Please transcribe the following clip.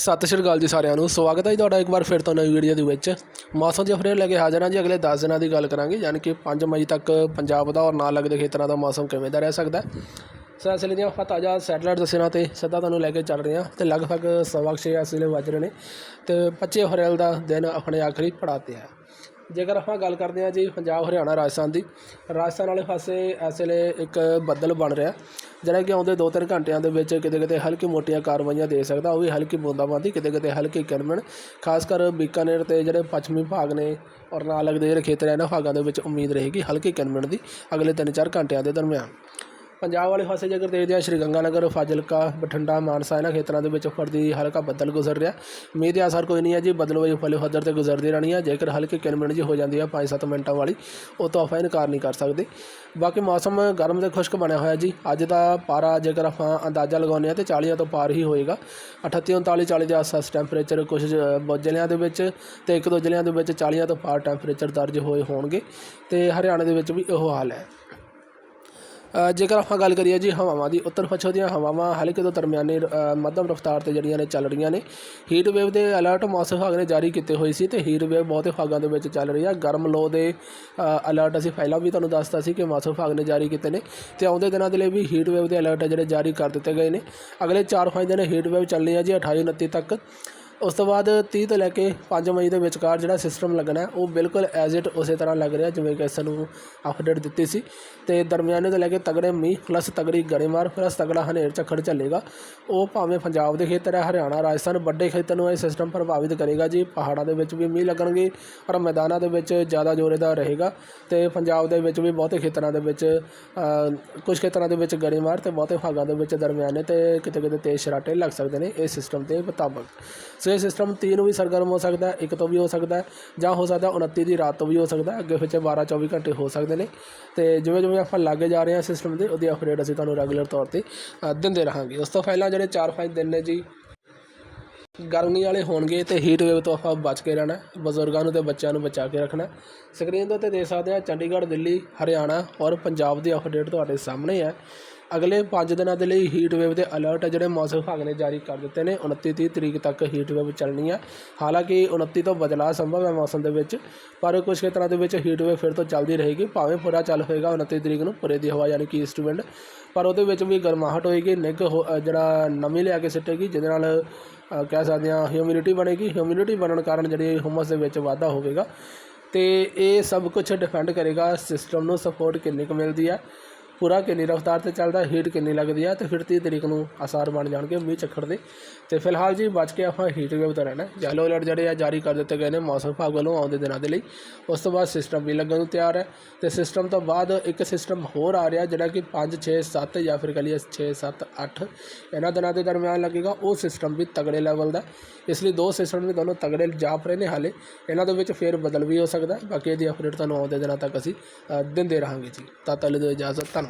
ਸਤਿ ਸ਼੍ਰੀ ਅਕਾਲ ਜੀ ਸਾਰਿਆਂ ਨੂੰ। ਸਵਾਗਤ ਹੈ ਜੀ ਤੁਹਾਡਾ ਇੱਕ ਵਾਰ ਫਿਰ ਤੋਂ ਨਵੀਂ ਵੀਡੀਓ ਦੇ ਵਿੱਚ। ਮੌਸਮ ਦੀ ਅਪਡੇਟ ਲੈ ਕੇ ਹਾਜ਼ਰ ਹਾਂ ਜੀ। ਅਗਲੇ 10 ਦਿਨਾਂ ਦੀ ਗੱਲ ਕਰਾਂਗੇ, ਯਾਨੀ ਕਿ 5 ਮਈ ਤੱਕ ਪੰਜਾਬ ਦਾ ਔਰ ਨਾਲ ਲੱਗਦੇ ਖੇਤਰਾਂ ਦਾ ਮੌਸਮ ਕਿਵੇਂ ਦਾ ਰਹਿ ਸਕਦਾ ਹੈ। ਸੋ ਇਸ ਲਈ ਦੀਆਂ ਆਪਾਂ ਤਾਜ਼ਾ ਸੈਟਲਾਈਟ ਦੱਸਣਾ ਤੇ ਸਿੱਧਾ ਤੁਹਾਨੂੰ ਲੈ ਕੇ ਚੱਲ ਰਹੇ ਹਾਂ। ਤੇ ਲਗਭਗ ਸਵਾ ਕੁ ਇਸ ਵੇਲੇ ਵੱਜ ਰਹੇ ਨੇ ਤੇ 25 ਅਪ੍ਰੈਲ ਦਾ ਦਿਨ ਆਪਣੇ ਆਖਰੀ ਪੜਾਅ 'ਤੇ ਹੈ। ਜੇਕਰ ਆਪਾਂ ਗੱਲ ਕਰਦੇ ਹਾਂ ਜੀ ਪੰਜਾਬ ਹਰਿਆਣਾ ਰਾਜਸਥਾਨ ਦੀ, ਰਾਜਸਥਾਨ ਵਾਲੇ ਪਾਸੇ ਇਸ ਵੇਲੇ ਇੱਕ ਬੱਦਲ ਬਣ ਰਿਹਾ। ਜਿਹੜਾ ਕਿ ਆਉਂਦੇ 2-3 ਘੰਟਿਆਂ ਦੇ ਵਿੱਚ ਕਿਤੇ ਕਿਤੇ ਹਲਕੀ ਮੋਟੀਆਂ ਕਾਰਵਾਈਆਂ ਦੇ ਸਕਦਾ, ਉਹ ਵੀ ਹਲਕੀ ਬੂੰਦਾਬਾਂਦੀ ਕਿਤੇ ਕਿਤੇ ਹਲਕੀ ਕਿਰਮਣ ਖਾਸ ਕਰ ਬੀਕਾਨੇਰ ਤੇ ਜਿਹੜੇ ਪੱਛਮੀ ਭਾਗ ਨੇ ਔਰ ਨਾਲ ਲੱਗਦੇ ਜਿਹੜੇ ਖੇਤਰ ਹੈ ਇਹਨਾਂ ਭਾਗਾਂ ਦੇ ਵਿੱਚ ਉਮੀਦ ਰਹੇਗੀ ਹਲਕੀ ਕਿਰਮਣ ਦੀ ਅਗਲੇ 3-4 ਘੰਟਿਆਂ ਦੇ ਦਰਮਿਆਨ। ਪੰਜਾਬ ਵਾਲੇ ਪਾਸੇ ਜੇਕਰ ਦੇਖਦੇ ਹਾਂ ਸ਼੍ਰੀ ਗੰਗਾਨਗਰ ਫਾਜ਼ਿਲਕਾ, ਬਠਿੰਡਾ, ਮਾਨਸਾ, ਇਹਨਾਂ ਖੇਤਰਾਂ ਦੇ ਵਿੱਚ ਫਰਦੀ ਹਲਕਾ ਬੱਦਲ ਗੁਜ਼ਰ ਰਿਹਾ। ਮੀਂਹ ਦੇ ਅਸਰ ਕੋਈ ਨਹੀਂ ਹੈ ਜੀ, ਬੱਦਲ ਵਜੋਂ ਫਲੇ ਫੱਦਰ ਤੇ ਗੁਜ਼ਰਦੀ ਰਹਿਣੀ ਹੈ। ਜੇਕਰ ਹਲਕੀ ਕਿਨਮਿੰਟ ਜੀ ਹੋ ਜਾਂਦੀ ਹੈ 5-7 ਮਿੰਟਾਂ ਵਾਲੀ, ਉਹ ਤੋਂ ਆਪਾਂ ਇਨਕਾਰ ਨਹੀਂ ਕਰ ਸਕਦੇ। ਬਾਕੀ ਮੌਸਮ ਗਰਮ ਤੇ ਖੁਸ਼ਕ ਬਣਿਆ ਹੋਇਆ ਜੀ। ਅੱਜ ਦਾ ਪਾਰਾ ਜੇਕਰ ਆਪਾਂ ਅੰਦਾਜ਼ਾ ਲਗਾਉਂਦੇ ਹਾਂ, ਤੇ 40 ਤੋਂ ਪਾਰ ਹੀ ਹੋਏਗਾ। 38 39 40 ਦੇ ਆਸ-ਪਾਸ ਟੈਂਪਰੇਚਰ ਕੁਝ ਜ਼ਿਲ੍ਹਿਆਂ ਦੇ ਵਿੱਚ ਤੇ ਇੱਕ ਦੋ ਜ਼ਿਲ੍ਹਿਆਂ ਦੇ ਵਿੱਚ 40 ਤੋਂ ਪਾਰ ਟੈਂਪਰੇਚਰ ਦਰਜ ਹੋਏ ਹੋਣਗੇ। ਤੇ ਹਰਿਆਣਾ ਦੇ ਵਿੱਚ ਵੀ ਇਹੋ ਹਾਲ ਹੈ। ਜੇਕਰ ਆਪਾਂ ਗੱਲ ਕਰੀਏ ਜੀ ਹਵਾਵਾਂ ਦੀ, ਉੱਤਰ ਪੱਛਮ ਦੀਆਂ ਹਵਾਵਾਂ ਹਲਕੇ ਤੋਂ ਦਰਮਿਆਨੇ ਮੱਧਮ ਰਫ਼ਤਾਰ ਤੇ ਜਿਹੜੀਆਂ ਨੇ ਚੱਲ ਰਹੀਆਂ ਨੇ ਹੀਟ ਵੇਵ ਦੇ ਅਲਰਟ ਮੌਸਮ ਵਿਭਾਗ ਨੇ ਜਾਰੀ ਕੀਤੇ ਹੋਏ ਸੀ ਤੇ ਹੀਟ ਵੇਵ ਬਹੁਤੇ ਭਾਗਾਂ ਦੇ ਵਿੱਚ ਚੱਲ ਰਹੀ ਆ। ਗਰਮ ਲੋ ਦੇ ਅਲਰਟ ਅਸੀਂ ਪਹਿਲਾਂ ਵੀ ਤੁਹਾਨੂੰ ਦੱਸਤਾ ਸੀ ਕਿ ਮੌਸਮ ਵਿਭਾਗ ਨੇ ਜਾਰੀ ਕੀਤੇ ਨੇ ਤੇ ਆਉਂਦੇ ਦਿਨਾਂ ਦੇ ਲਈ ਵੀ ਹੀਟ ਵੇਵ ਦੇ ਅਲਰਟ ਜਿਹੜੇ ਜਾਰੀ ਕਰ ਦਿੱਤੇ ਗਏ ਨੇ। ਅਗਲੇ 4-5 ਦਿਨ ਹੀਟ ਵੇਵ ਚੱਲਣੀ ਆ ਜੀ 28 29 ਤੱਕ। ਉਸ ਤੋਂ ਬਾਅਦ 30 ਤੋਂ ਲੈ ਕੇ 5 ਮਈ ਦੇ ਵਿਚਕਾਰ ਜਿਹੜਾ ਸਿਸਟਮ ਲੱਗਣਾ, ਉਹ ਬਿਲਕੁਲ ਐਜ਼ ਇਟ ਉਸੇ ਤਰ੍ਹਾਂ ਲੱਗ ਰਿਹਾ, ਜਿਵੇਂ ਕਿ ਸਾਨੂੰ ਅਪਡੇਟ ਦਿੱਤੀ ਸੀ। ਤੇ ਦਰਮਿਆਨੇ ਤੋਂ ਲੈ ਕੇ ਤਗੜੇ ਮੀਂਹ ਪਲੱਸ ਤਗੜੀ ਗੜੇਮਾਰ ਪਲੱਸ ਤਗੜਾ ਹਨੇਰ ਝੱਖੜ ਚੱਲੇਗਾ ਉਹ ਭਾਵੇਂ ਪੰਜਾਬ ਦੇ ਖੇਤਰ ਹੈ, ਹਰਿਆਣਾ, ਰਾਜਸਥਾਨ, ਵੱਡੇ ਖੇਤਰ ਨੂੰ ਇਹ ਸਿਸਟਮ ਪ੍ਰਭਾਵਿਤ ਕਰੇਗਾ ਜੀ। ਪਹਾੜਾਂ ਦੇ ਵਿੱਚ ਵੀ ਮੀਂਹ ਲੱਗਣਗੇ ਔਰ ਮੈਦਾਨਾਂ ਦੇ ਵਿੱਚ ਜ਼ਿਆਦਾ ਜ਼ੋਰੇ ਦਾ ਰਹੇਗਾ। ਤੇ ਪੰਜਾਬ ਦੇ ਵਿੱਚ ਵੀ ਬਹੁਤੇ ਖੇਤਰਾਂ ਦੇ ਵਿੱਚ ਕੁਝ ਖੇਤਰਾਂ ਦੇ ਵਿੱਚ ਗੜੇਮਾਰ ਤੇ ਬਹੁਤੇ ਭਾਗਾਂ ਦੇ ਵਿੱਚ ਦਰਮਿਆਨੇ ਤੇ ਕਿਤੇ ਕਿਤੇ ਤੇਜ਼ ਸ਼ਰਾਟੇ ਲੱਗ ਸਕਦੇ ਨੇ ਇਹ ਸਿਸਟਮ ਦੇ ਮੁਤਾਬਕ। ਸੋ ਇਹ ਸਿਸਟਮ 3 ਨੂੰ ਵੀ ਸਰਗਰਮ ਹੋ ਸਕਦਾ ਹੈ, ਇੱਕ ਤੋਂ ਵੀ ਹੋ ਸਕਦਾ ਹੈ, ਜਾਂ ਹੋ ਸਕਦਾ 29 ਦੀ ਰਾਤ ਤੋਂ ਵੀ ਹੋ ਸਕਦਾ ਹੈ, ਅੱਗੇ ਪਿੱਛੇ 12 24 ਘੰਟੇ ਹੋ ਸਕਦੇ ਨੇ। ਤੇ ਜਿਵੇਂ ਜਿਵੇਂ ਆਪਾਂ ਲਾਗੇ ਜਾ ਰਹੇ ਹਾਂ ਸਿਸਟਮ ਦੇ ਉਹਦੀ ਅਪਡੇਟ ਅਸੀਂ ਤੁਹਾਨੂੰ ਰੈਗੂਲਰ ਤੌਰ ਤੇ ਦਿੰਦੇ ਰਹਾਂਗੇ। ਉਸ ਤੋਂ ਪਹਿਲਾਂ ਜਿਹੜੇ 4-5 ਦਿਨ ਨੇ ਜੀ, ਗਰਮੀ ਵਾਲੇ ਹੋਣਗੇ ਤੇ ਹੀਟ ਵੇਵ ਤੋਂ ਆਪਾਂ ਬਚ ਕੇ ਰਹਿਣਾ ਬਜ਼ੁਰਗਾਂ ਨੂੰ ਤੇ ਬੱਚਿਆਂ ਨੂੰ ਬਚਾ ਕੇ ਰੱਖਣਾ ਸਕਰੀਨ ਦੇ ਉੱਤੇ ਦੇਖ ਸਕਦੇ ਆ ਚੰਡੀਗੜ੍ਹ, ਦਿੱਲੀ, ਹਰਿਆਣਾ ਔਰ ਪੰਜਾਬ ਦੀ ਅਪਡੇਟ ਤੁਹਾਡੇ ਸਾਹਮਣੇ ਹੈ। ਅਗਲੇ ਪੰਜ ਦਿਨਾਂ ਦੇ ਲਈ ਹੀਟ ਵੇਵ ਦੇ ਅਲਰਟ ਜਿਹੜੇ ਮੌਸਮ ਵਿਭਾਗ ਨੇ ਜਾਰੀ ਕਰ ਦਿੱਤੇ ਨੇ 29 30 ਤਰੀਕ ਤੱਕ ਹੀਟ ਵੇਵ ਚੱਲਣੀ ਹੈ ਹਾਲਾਂਕਿ 29 ਤੋਂ ਬਦਲਾਅ ਸੰਭਵ ਹੈ ਮੌਸਮ ਦੇ ਵਿੱਚ, ਪਰ ਕੁਝ ਖੇਤਰਾਂ ਦੇ ਵਿੱਚ ਹੀਟ ਵੇਵ ਫਿਰ ਤੋਂ ਚੱਲਦੀ ਰਹੇਗੀ, ਭਾਵੇਂ ਪੂਰਾ ਚੱਲ ਹੋਏਗਾ 29 ਤਰੀਕ ਨੂੰ ਪੂਰੇ ਦੀ ਹਵਾ, ਯਾਨੀ ਕਿ ਈਸਟ ਵਿੰਡ ਪਰ ਉਹਦੇ ਵਿੱਚ ਵੀ ਗਰਮਾਹਟ ਹੋਏਗੀ, ਨਿੱਘ ਹੋ- ਜਿਹੜਾ ਨਮੀ ਲਿਆ ਕੇ ਸਿੱਟੇਗੀ, ਜਿਹਦੇ ਨਾਲ ਕਹਿ ਸਕਦੇ ਹਾਂ ਹਿਊਮਿਡਿਟੀ ਬਣੇਗੀ। ਹਿਊਮਿਡਿਟੀ ਬਣਨ ਕਾਰਨ ਜਿਹੜੀ ਹੁਮਸ ਦੇ ਵਿੱਚ ਵਾਧਾ ਹੋਵੇਗਾ। ਤੇ ਇਹ ਸਭ ਕੁਝ ਡਿਪੈਂਡ ਕਰੇਗਾ ਸਿਸਟਮ ਨੂੰ ਸਪੋਰਟ ਕਿੰਨੀ ਕੁ ਮਿਲਦੀ ਹੈ। ਪੂਰਾ ਕਿੰਨੀ ਰਫ਼ਤਾਰ ਤੇ ਚੱਲਦਾ ਹੀਟ ਕਿੰਨੀ ਲੱਗਦੀ ਹੈ ਤੇ ਫਿਰ 30 ਤਰੀਕ ਨੂੰ ਆਸਾਰ ਬਣ ਜਾਣਗੇ ਮੀਂਹ ਚੱਖੜ ਦੇ। ਤੇ ਫਿਲਹਾਲ ਜੀ ਬਚ ਕੇ ਆਪਾਂ ਹੀਟ ਵੇਵ ਤੋਂ ਰਹਿਣਾ। ਯੈਲੋ ਅਲਰਟ ਜਿਹੜੇ ਆ ਜਾਰੀ ਕਰ ਦਿੱਤੇ ਗਏ ਨੇ ਮੌਸਮ ਵਿਭਾਗ ਵੱਲੋਂ ਆਉਂਦੇ ਦਿਨਾਂ ਦੇ ਲਈ। ਉਸ ਤੋਂ ਬਾਅਦ ਸਿਸਟਮ ਵੀ ਲੱਗਣ ਨੂੰ ਤਿਆਰ ਹੈ ਤੇ ਸਿਸਟਮ ਤੋਂ ਬਾਅਦ ਇੱਕ ਸਿਸਟਮ ਹੋਰ ਆ ਰਿਹਾ ਜਿਹੜਾ ਕਿ 5 6 7 ਜਾਂ ਫਿਰ ਕਹ ਲਈਏ 6 7 8 ਇਹਨਾਂ ਦਿਨਾਂ ਦੇ ਦਰਮਿਆਨ ਲੱਗੇਗਾ। ਉਹ ਸਿਸਟਮ ਵੀ ਤਗੜੇ ਲੈਵਲ ਦਾ। ਇਸ ਲਈ ਦੋ ਸਿਸਟਮ ਵੀ ਦੋਨੋਂ ਤਗੜੇ ਜਾਪ ਰਹੇ ਨੇ ਹਾਲੇ। ਇਹਨਾਂ ਦੇ ਵਿੱਚ ਫੇਰ ਬਦਲ ਵੀ ਹੋ ਸਕਦਾ। ਬਾਕੀ ਇਹਦੀ ਅਪਡੇਟ ਤੁਹਾਨੂੰ ਆਉਂਦੇ ਦਿਨਾਂ ਤੱਕ ਅਸੀਂ ਦਿੰਦੇ ਰਹਾਂਗੇ ਜੀ। ਤਾਂ ਤੱਕ ਲਈ ਦਿਓ ਇਜਾਜ਼ਤ। ਧੰਨਵਾਦ।